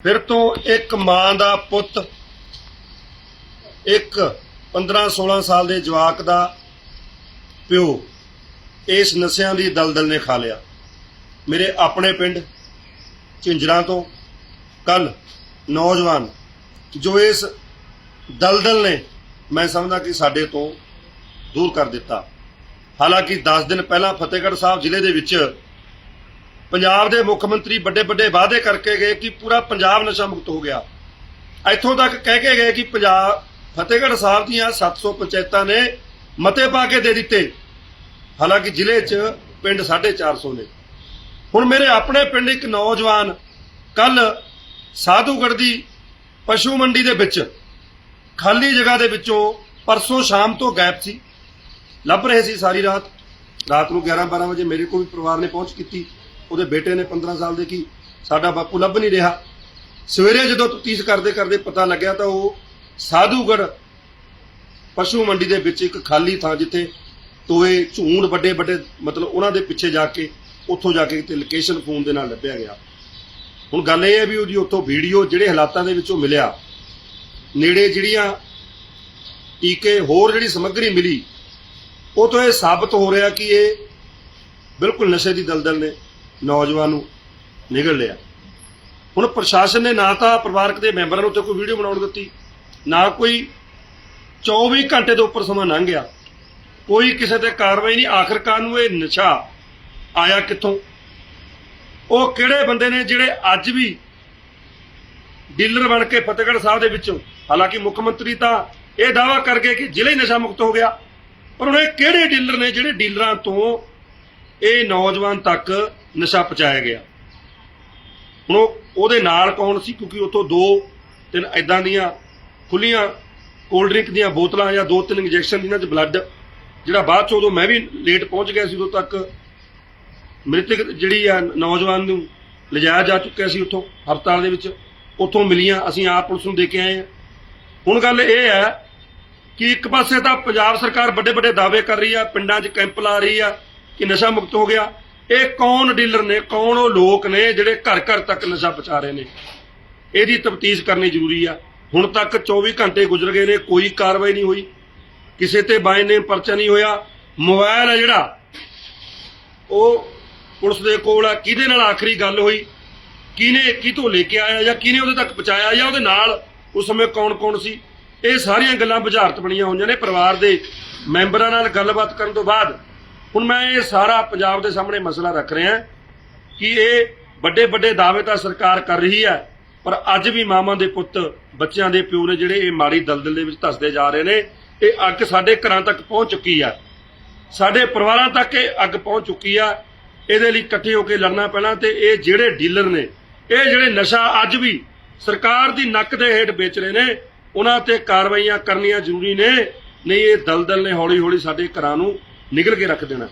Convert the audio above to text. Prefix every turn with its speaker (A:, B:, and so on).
A: ਫਿਰ ਤੋਂ ਇੱਕ ਮਾਂ ਦਾ ਪੁੱਤ, ਇੱਕ 15 16 ਸਾਲ ਦੇ ਜਵਾਕ ਦਾ ਪਿਓ, ਇਸ ਨਸ਼ਿਆਂ ਦੀ ਦਲਦਲ ਨੇ ਖਾ ਲਿਆ। ਮੇਰੇ ਆਪਣੇ ਪਿੰਡ ਝਿੰਜਰਾਂ ਤੋਂ ਕੱਲ ਨੌਜਵਾਨ ਜੋ ਇਸ ਦਲਦਲ ਨੇ ਮੈਂ ਸਮਝਦਾ ਕਿ ਸਾਡੇ ਤੋਂ ਦੂਰ ਕਰ ਦਿੱਤਾ। ਹਾਲਾਂਕਿ 10 ਦਿਨ ਪਹਿਲਾਂ ਫਤਿਹਗੜ੍ਹ ਸਾਹਿਬ ਜ਼ਿਲ੍ਹੇ ਦੇ ਵਿੱਚ ਪੰਜਾਬ ਦੇ ਮੁੱਖ ਮੰਤਰੀ ਵੱਡੇ ਵੱਡੇ ਵਾਅਦੇ ਕਰਕੇ ਗਏ ਕਿ ਪੂਰਾ ਪੰਜਾਬ ਨਸ਼ਾ ਮੁਕਤ ਹੋ ਗਿਆ। ਇੱਥੋਂ ਤੱਕ ਕਹਿ ਕੇ ਗਏ ਕਿ ਪੰਜਾਬ, ਫਤਿਹਗੜ੍ਹ ਸਾਹਿਬ ਦੀਆਂ 700 ਪੰਚਾਇਤਾਂ ਨੇ ਮਤੇ ਪਾ ਕੇ ਦੇ ਦਿੱਤੇ। ਹਾਲਾਂਕਿ ਜ਼ਿਲ੍ਹੇ 'ਚ ਪਿੰਡ 450 ਨੇ। ਹੁਣ ਮੇਰੇ ਆਪਣੇ ਪਿੰਡ ਇੱਕ ਨੌਜਵਾਨ ਕੱਲ ਸਾਧੂਗੜ੍ਹ ਦੀ ਪਸ਼ੂ ਮੰਡੀ ਦੇ ਵਿੱਚ, ਖਾਲੀ ਜਗ੍ਹਾ ਦੇ ਵਿੱਚੋਂ ਪਰਸੋਂ ਸ਼ਾਮ ਤੋਂ ਗਾਇਬ ਸੀ। ਲੱਭ ਰਹੇ ਸੀ ਸਾਰੀ ਰਾਤ। ਰਾਤ ਨੂੰ 11 12 ਵਜੇ ਮੇਰੇ ਕੋਲ ਵੀ ਪਰਿਵਾਰ ਨੇ ਪਹੁੰਚ ਕੀਤੀ। ਉਹਦੇ ਬੇਟੇ ਨੇ 15 ਸਾਲ ਦੇ ਕੀ ਸਾਡਾ ਬਾਪੂ ਲੱਭ ਨਹੀਂ ਰਿਹਾ। ਸਵੇਰੇ ਜਦੋਂ ਤਫਤੀਸ਼ ਕਰਦੇ ਕਰਦੇ ਪਤਾ ਲੱਗਿਆ ਤਾਂ ਉਹ ਸਾਧੂਗੜ ਪਸ਼ੂ ਮੰਡੀ ਦੇ ਵਿੱਚ ਇੱਕ ਖਾਲੀ ਥਾਂ ਜਿੱਥੇ ਤੋਏ ਝੂਣ ਵੱਡੇ ਵੱਡੇ ਮਤਲਬ ਉਹਨਾਂ ਦੇ ਪਿੱਛੇ ਜਾ ਕੇ ਉੱਥੋਂ ਜਾ ਕੇ ਤੇ ਲੋਕੇਸ਼ਨ ਫੋਨ ਦੇ ਨਾਲ ਲੱਭਿਆ ਗਿਆ। ਹੁਣ ਗੱਲ ਇਹ ਹੈ ਵੀ ਉਹਦੀ ਉੱਥੋਂ ਵੀਡੀਓ ਜਿਹੜੇ ਹਾਲਾਤਾਂ ਦੇ ਵਿੱਚੋਂ ਮਿਲਿਆ। ਨੇੜੇ ਜਿਹੜੀਆਂ ਟੀਕੇ ਹੋਰ ਜਿਹੜੀ ਸਮੱਗਰੀ ਮਿਲੀ, ਉਹ ਤੋਂ ਇਹ ਸਾਬਤ ਹੋ ਰਿਹਾ ਕਿ ਇਹ ਬਿਲਕੁਲ ਨਸ਼ੇ ਦੀ ਦਲਦਲ ਨੇ। ਨੌਜਵਾਨ ਨੂੰ ਨਿਗਲ ਲਿਆ। ਹੁਣ ਪ੍ਰਸ਼ਾਸਨ ਨੇ ਨਾ ਤਾਂ ਪਰਿਵਾਰਕ ਦੇ ਮੈਂਬਰਾਂ ਨੂੰ ਉੱਤੇ ਕੋਈ ਵੀਡੀਓ ਬਣਾਉਣ ਦਿੱਤੀ, ਨਾ ਕੋਈ 24 ਘੰਟੇ ਦੇ ਉੱਪਰ ਸਮਾਂ ਲੰਘ ਗਿਆ। ਕੋਈ ਕਿਸੇ ਤੇ ਕਾਰਵਾਈ ਨਹੀਂ। ਆਖਰਕਾਰ ਨੂੰ ਇਹ ਨਸ਼ਾ ਆਇਆ ਕਿੱਥੋਂ? ਉਹ ਕਿਹੜੇ ਬੰਦੇ ਨੇ ਜਿਹੜੇ ਅੱਜ ਵੀ ਡੀਲਰ ਬਣ ਕੇ ਫਤਿਹਗੜ੍ਹ ਸਾਹਿਬ ਦੇ ਵਿੱਚੋਂ? ਹਾਲਾਂਕਿ ਮੁੱਖ ਮੰਤਰੀ ਤਾਂ ਇਹ ਦਾਵਾ ਕਰਕੇ ਕਿ ਜ਼ਿਲ੍ਹਾ ਹੀ ਨਸ਼ਾ ਮੁਕਤ ਹੋ ਗਿਆ। ਪਰ ਹੁਣ ਇਹ ਕਿਹੜੇ ਡੀਲਰ ਨੇ ਜਿਹੜੇ ਡੀਲਰਾਂ ਤੋਂ ਇਹ ਨੌਜਵਾਨ ਤੱਕ ਨਸ਼ਾ ਪਹੁੰਚਾਇਆ ਗਿਆ। ਹੁਣ ਉਹ- ਉਹਦੇ ਨਾਲ ਕੌਣ ਸੀ? ਕਿਉਂਕਿ ਉੱਥੋਂ ਦੋ ਤਿੰਨ ਐਦਾਂ ਦੀਆਂ ਖੁੱਲੀਆਂ ਕੋਲਡ ਡਰਿੰਕ ਦੀਆਂ ਬੋਤਲਾਂ ਜਾਂ ਦੋ ਤਿੰਨ ਇੰਜੈਕਸ਼ਨ ਜਿਨ੍ਹਾਂ 'ਚ ਬਲੱਡ ਜਿਹੜਾ ਬਾਅਦ 'ਚ ਉਦੋਂ ਮੈਂ ਵੀ ਲੇਟ ਪਹੁੰਚ ਗਿਆ ਸੀ, ਉਦੋਂ ਤੱਕ ਮ੍ਰਿਤਕ ਜਿਹੜੀ ਆ ਨੌਜਵਾਨ ਨੂੰ ਲਿਜਾਇਆ ਜਾ ਚੁੱਕਿਆ ਸੀ ਉੱਥੋਂ ਹਸਪਤਾਲ ਦੇ ਵਿੱਚ। ਉੱਥੋਂ ਮਿਲੀਆਂ, ਅਸੀਂ ਆਪ ਪੁਲਿਸ ਨੂੰ ਦੇ ਕੇ ਆਏ ਹਾਂ। ਹੁਣ ਗੱਲ ਇਹ ਹੈ ਕਿ ਇੱਕ ਪਾਸੇ ਤਾਂ ਪੰਜਾਬ ਸਰਕਾਰ ਵੱਡੇ ਵੱਡੇ ਦਾਅਵੇ ਕਰ ਰਹੀ ਆ, ਪਿੰਡਾਂ 'ਚ ਕੈਂਪ ਲਾ ਰਹੀ ਆ ਕਿ ਨਸ਼ਾ ਮੁਕਤ ਹੋ ਗਿਆ। ਇਹ ਕੌਣ ਡੀਲਰ ਨੇ, ਕੌਣ ਉਹ ਲੋਕ ਨੇ ਜਿਹੜੇ ਘਰ ਘਰ ਤੱਕ ਨਸ਼ਾ ਪਹੁੰਚਾ ਰਹੇ ਨੇ? ਇਹਦੀ ਤਫਤੀਸ਼ ਕਰਨੀ ਜ਼ਰੂਰੀ ਆ। ਹੁਣ ਤੱਕ 24 ਘੰਟੇ ਗੁਜ਼ਰ ਗਏ ਨੇ, ਕੋਈ ਕਾਰਵਾਈ ਨਹੀਂ ਹੋਈ। ਕਿਸੇ ਤੇ ਬਾਈ ਨੇਮ ਪਰਚਾ ਨਹੀਂ ਹੋਇਆ। ਮੋਬਾਈਲ ਆ ਜਿਹੜਾ, ਉਹ ਪੁਲਿਸ ਦੇ ਕੋਲ ਆ। ਕਿਹਦੇ ਨਾਲ ਆਖਰੀ ਗੱਲ ਹੋਈ? ਕਿਹਨੇ, ਕਿਤੋਂ ਲੈ ਕੇ ਆਇਆ ਜਾਂ ਕਿਹਨੇ ਉਹਦੇ ਤੱਕ ਪਹੁੰਚਾਇਆ ਜਾਂ ਉਹਦੇ ਨਾਲ ਉਸ ਸਮੇਂ ਕੌਣ-ਕੌਣ ਸੀ? ਇਹ ਸਾਰੀਆਂ ਗੱਲਾਂ ਬੁਝਾਰਤ ਬਣੀਆਂ ਹੋਈਆਂ ਨੇ। ਪਰਿਵਾਰ ਦੇ ਮੈਂਬਰਾਂ ਨਾਲ ਗੱਲਬਾਤ ਕਰਨ ਤੋਂ ਬਾਅਦ ਹੁਣ ਮੈਂ ਇਹ ਸਾਰਾ ਪੰਜਾਬ ਦੇ ਸਾਹਮਣੇ ਮਸਲਾ ਰੱਖ ਰਿਹਾ ਕਿ ਇਹ ਵੱਡੇ ਵੱਡੇ ਦਾਅਵੇ ਤਾਂ ਸਰਕਾਰ ਕਰ ਰਹੀ ਹੈ, ਪਰ ਅੱਜ ਵੀ ਮਾਵਾਂ ਦੇ ਪੁੱਤ, ਬੱਚਿਆਂ ਦੇ ਪਿਓ ਨੇ ਜਿਹੜੇ ਇਹ ਮਾੜੀ ਦਲਦਲ ਦੇ ਵਿੱਚ ਧਸਦੇ ਜਾ ਰਹੇ ਨੇ, ਇਹ ਅੱਗ ਸਾਡੇ ਘਰਾਂ ਤੱਕ ਪਹੁੰਚ ਚੁੱਕੀ ਆ। ਸਾਡੇ ਪਰਿਵਾਰਾਂ ਤੱਕ ਇਹ ਅੱਗ ਪਹੁੰਚ ਚੁੱਕੀ ਆ। ਇਹਦੇ ਲਈ ਇਕੱਠੇ ਹੋ ਕੇ ਲੜਨਾ ਪੈਣਾ ਤੇ ਇਹ ਜਿਹੜੇ ਡੀਲਰ ਨੇ, ਇਹ ਜਿਹੜੇ ਨਸ਼ਾ ਅੱਜ ਵੀ ਸਰਕਾਰ ਦੀ ਨੱਕ ਦੇ ਹੇਠ ਵੇਚ ਰਹੇ ਨੇ, ਉਹਨਾਂ ਤੇ ਕਾਰਵਾਈਆਂ ਕਰਨੀਆਂ ਜ਼ਰੂਰੀ ਨੇ। ਨਹੀਂ, ਇਹ ਦਲਦਲ ਨੇ ਹੌਲੀ ਹੌਲੀ ਸਾਡੇ ਘਰਾਂ ਨੂੰ ਨਿਗਲ ਕੇ ਰੱਖ ਦੇਣਾ।